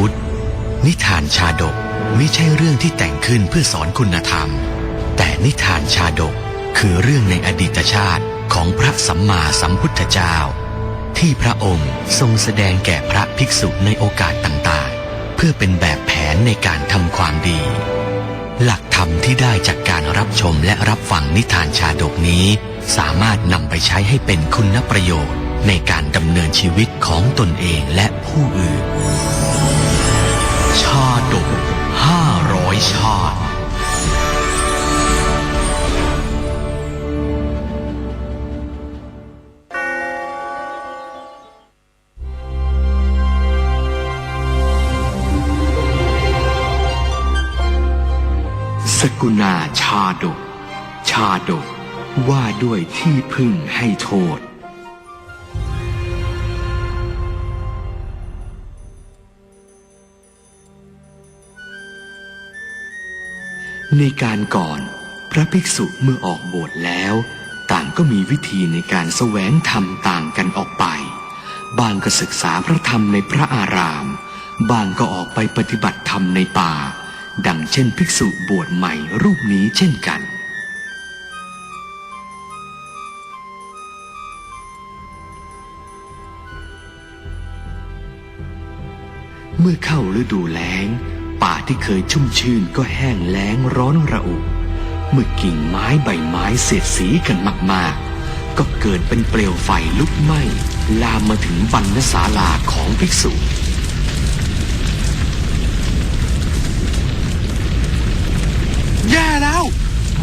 พุทธ นิทานชาดกไม่ใช่เรื่องที่แต่งขึ้นเพื่อสอนคุณธรรม แต่นิทานชาดกคือเรื่องในอดีตชาติของพระสัมมาสัมพุทธเจ้า ที่พระองค์ทรงแสดงแก่พระภิกษุในโอกาสต่างๆ เพื่อเป็นแบบแผนในการทำความดี หลักธรรมที่ได้จากการรับชมและรับฟังนิทานชาดกนี้ สามารถนำไปใช้ให้เป็นคุณประโยชน์ในการดำเนินชีวิตของตนเองและผู้อื่น ชาดกห้าร้อยชาติสกุณาชาดก ชาดกว่าด้วยที่พึ่งให้โทษ ในการก่อน พระภิกษุเมื่อออกบวชแล้ว ต่างก็มีวิธีในการแสวงธรรมต่างกันออกไป บางก็ศึกษาพระธรรมในพระอาราม บางก็ออกไปปฏิบัติธรรมในป่า ดังเช่นภิกษุบวชใหม่รูปนี้เช่นกันเมื่อเข้าฤดูแล้ง ป่าที่เคยชุ่มชื่นก็แห้งแล้งร้อนระอุ เมื่อกิ่งไม้ใบไม้เสียดสีกันมากๆ ก็เกิดเป็นเปลวไฟลุกไหม้ ลามมาถึงบรรณศาลาของภิกษุแย่แล้ว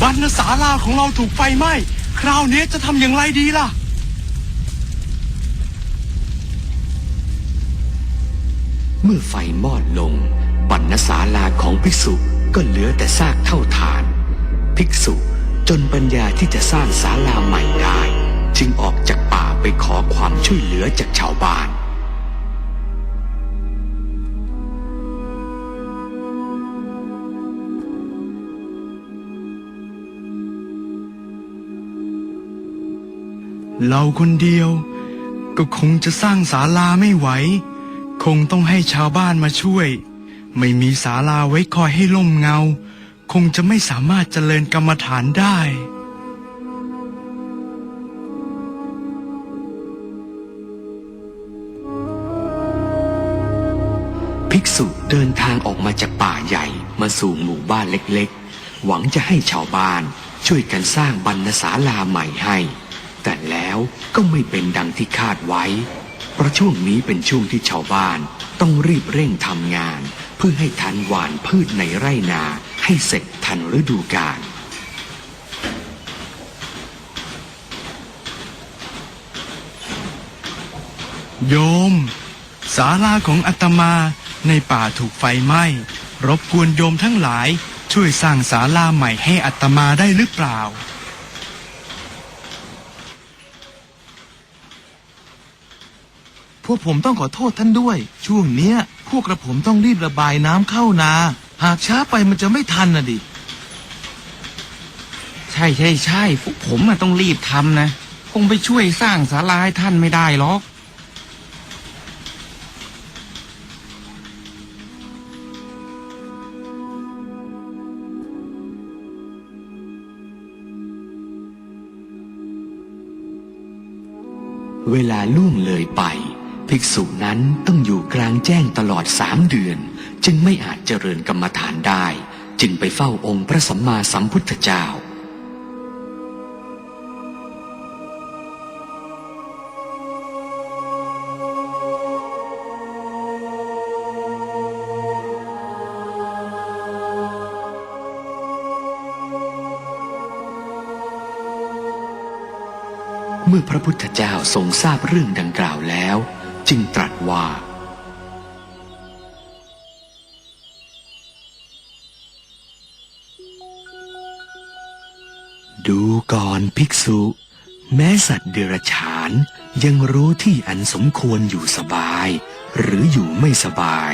บรรณศาลาของเราถูกไฟไหม้คราวนี้จะทำอย่างไรดีล่ะ เมื่อไฟมอดลงบรร ณศาลาของภิกษุก็เหลือแต่ซากเท่าฐาน ภิกษุจนปัญญาที่จะสร้างศาลาใหม่ได้ จึงออกจากป่าไปขอความช่วยเหลือจากชาวบ้านเราคนเดียวก็คงจะสร้างศาลาไม่ไหว คงต้องให้ชาวบ้านมาช่วย ไม่มีศาลาไว้คอยให้ล่มเงา คงจะไม่สามารถเจริญกรรมฐานได้ ภิกษุเดินทางออกมาจากป่าใหญ่มาสู่หมู่บ้านเล็กๆ หวังจะให้ชาวบ้านช่วยกันสร้างบรรณศาลาใหม่ให้ แต่แล้วก็ไม่เป็นดังที่คาดไว้ เพราะช่วงนี้เป็นช่วงที่ชาวบ้านต้องรีบเร่งทำงาน เพื่อให้ทันหวานพืชในไร่นาให้เสร็จทันฤดูกาลโยม ศาลาของอาตมาในป่าถูกไฟไหม้ รบกวนโยมทั้งหลายช่วยสร้างศาลาใหม่ให้อาตมาได้หรือเปล่า พวกผมต้องขอโทษท่านด้วย ช่วงเนี้ย พวกกระผมต้องรีบระบายน้ำเข้านา หากช้าไปมันจะไม่ทันน่ะดิ ใช่ใช่ใช่พวกผมอะต้องรีบทำนะ คงไปช่วยสร้างศาลาให้ท่านไม่ได้หรอก เวลาล่วงเลยไป ภิกษุนั้นต้องอยู่กลางแจ้งตลอดสามเดือน จึงไม่อาจเจริญกรรมฐานได้ จึงไปเฝ้าองค์พระสัมมาสัมพุทธเจ้า เมื่อพระพุทธเจ้าทรงทราบเรื่องดังกล่าวแล้ว จึงตรัสว่า ดูก่อนภิกษุ แม้สัตว์เดรัจฉานยังรู้ที่อันสมควรอยู่สบาย หรืออยู่ไม่สบาย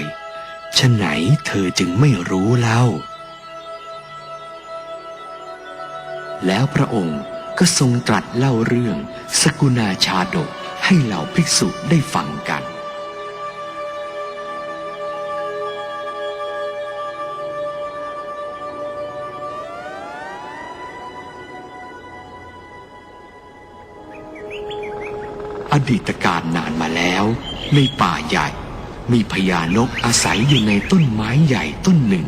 ฉะไหนเธอจึงไม่รู้เล่า แล้วพระองค์ก็ทรงตรัสเล่าเรื่องสกุณาชาดก ให้เหล่าภิกษุได้ฟังกันอดีตการนานมาแล้ว ในป่าใหญ่ มีพญานกอาศัยอยู่ในต้นไม้ใหญ่ต้นหนึ่ง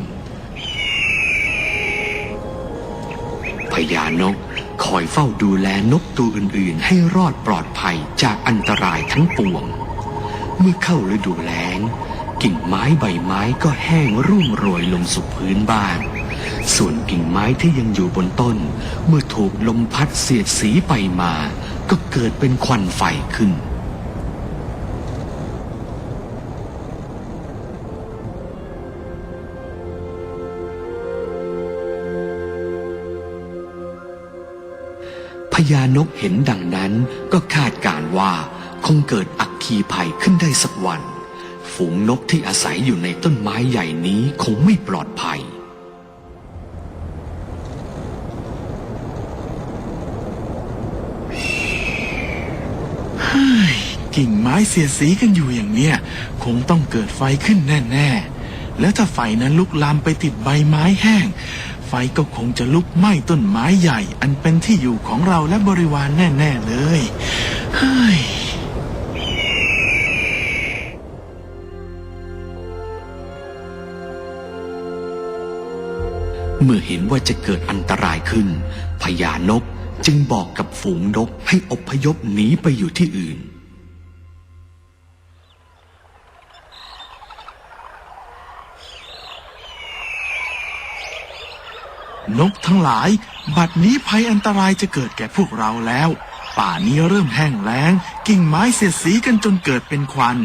พญานก คอยเฝ้าดูแลนกตัวอื่นๆ ให้รอดปลอดภัยจากอันตรายทั้งปวง เมื่อเข้าฤดูแล้ง กิ่งไม้ใบไม้ก็แห้งร่วงโรยลงสู่พื้นบ้าน ส่วนกิ่งไม้ที่ยังอยู่บนต้น เมื่อถูกลมพัดเสียดสีไปมา ก็เกิดเป็นควันไฟขึ้น พญานกเห็นดังนั้นก็คาดการ์ว่าคงเกิดอัคคีภัยขึ้นได้สักวัน ฝูงนกที่อาศัยอยู่ในต้นไม้ใหญ่นี้คงไม่ปลอดภัย กิ่งไม้เสียสีกันอยู่อย่างเนี้ยคงต้องเกิดไฟขึ้นแน่ ๆ แล้วถ้าไฟนั้นลุกลามไปติดใบไม้แห้ง ก็คงจะลุกไหม้ต้นไม้ใหญ่ อันเป็นที่อยู่ของเราและบริวารแน่ ๆ เลยเฮ้ยเมื่อเห็นว่าจะเกิดอันตรายขึ้นพญานกจึงบอกกับฝูงนกให้อพยพหนีไปอยู่ที่อื่น นกทั้งหลาย บัดนี้ภัยอันตรายจะเกิดแก่พวกเราแล้ว ป่านี้เริ่มแห้งแล้ง กิ่งไม้เสียดสีกันจนเกิดเป็นควัน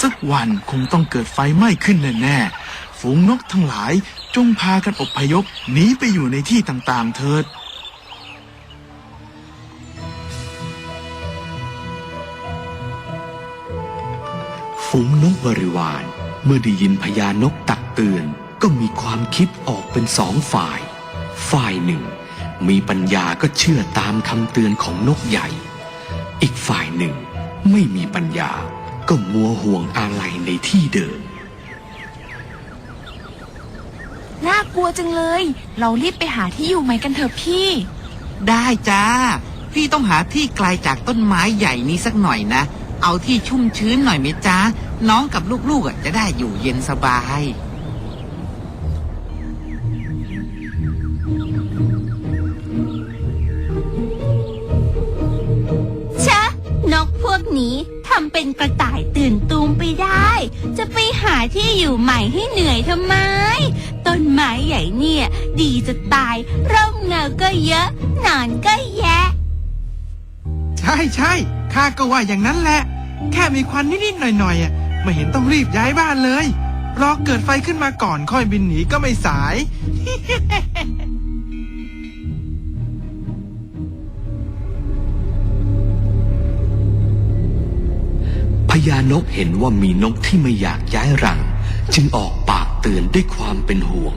สักวันคงต้องเกิดไฟไหม้ขึ้นแน่ๆฝูงนกทั้งหลายจงพากันอพยพหนีไปอยู่ในที่ต่างๆเถิดฝูงนกบริวาร เมื่อได้ยินพญานกตักเตือนก็มีความคิดออกเป็นสองฝ่าย ฝ่ายหนึ่ง มีปัญญาก็เชื่อตามคำเตือนของนกใหญ่ อีกฝ่ายหนึ่งไม่มีปัญญาก็มัวห่วงอะไรในที่เดิม น่ากลัวจังเลย เรารีบไปหาที่อยู่ใหม่กันเถอะพี่ ได้จ้า พี่ต้องหาที่ไกลจากต้นไม้ใหญ่นี้สักหน่อยนะ เอาที่ชุ่มชื้นหน่อยไหมจ้าน้องกับลูกๆอะจะได้อยู่เย็นสบายำเป็นกระต่ายตื่นตูมไปได้ จะไปหาที่อยู่ใหม่ให้เหนื่อยทำไม ต้นไม้ใหญ่เนี่ย ดีจะตาย ร่มเงาก็เยอะ หนอนก็แยะ ใช่ใช่ข้าก็ว่าอย่างนั้นแหละ แค่มีควันนิดๆหน่อยๆอะไม่เห็นต้องรีบย้ายบ้านเลย รอเกิดไฟขึ้นมาก่อนค่อยบินหนีก็ไม่สาย ญานกเห็นว่ามีนกที่ไม่อยากย้ายรัง จึงออกปากเตือนด้วยความเป็นห่วง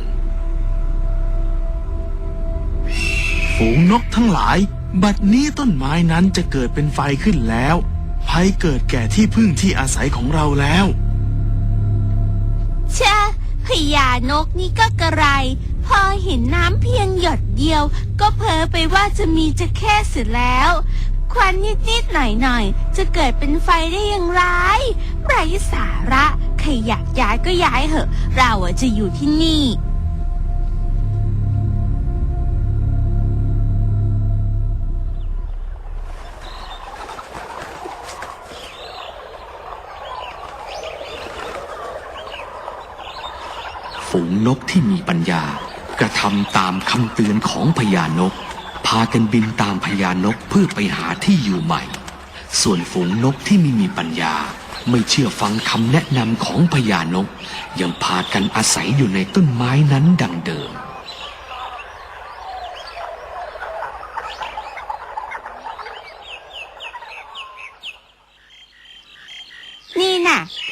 ฝูงนกทั้งหลาย บัดนี้ต้นไม้นั้นจะเกิดเป็นไฟขึ้นแล้วภัยเกิดแก่ที่พึ่งที่อาศัยของเราแล้วชะพญานกนี่ก็กระไร พอเห็นน้ำเพียงหยดเดียว ก็เพ้อไปว่าจะมีจะแค่เสร็จแล้ว ควันนิดๆหน่อยๆ จะเกิดเป็นไฟได้อย่างไรไร้สาระใครอยากย้ายก็ย้ายเหอะ เราอะจะอยู่ที่นี่ ฝูงนกที่มีปัญญากระทำตามคำเตือนของพญานกากันบินตามพญานกเพื่อไปหาที่อยู่ใหม่ ส่วนฝูงนกที่ไม่มีปัญญา ไม่เชื่อฟังคำแนะนำของพญานก ยังพากันอาศัยอยู่ในต้นไม้นั้นดังเดิม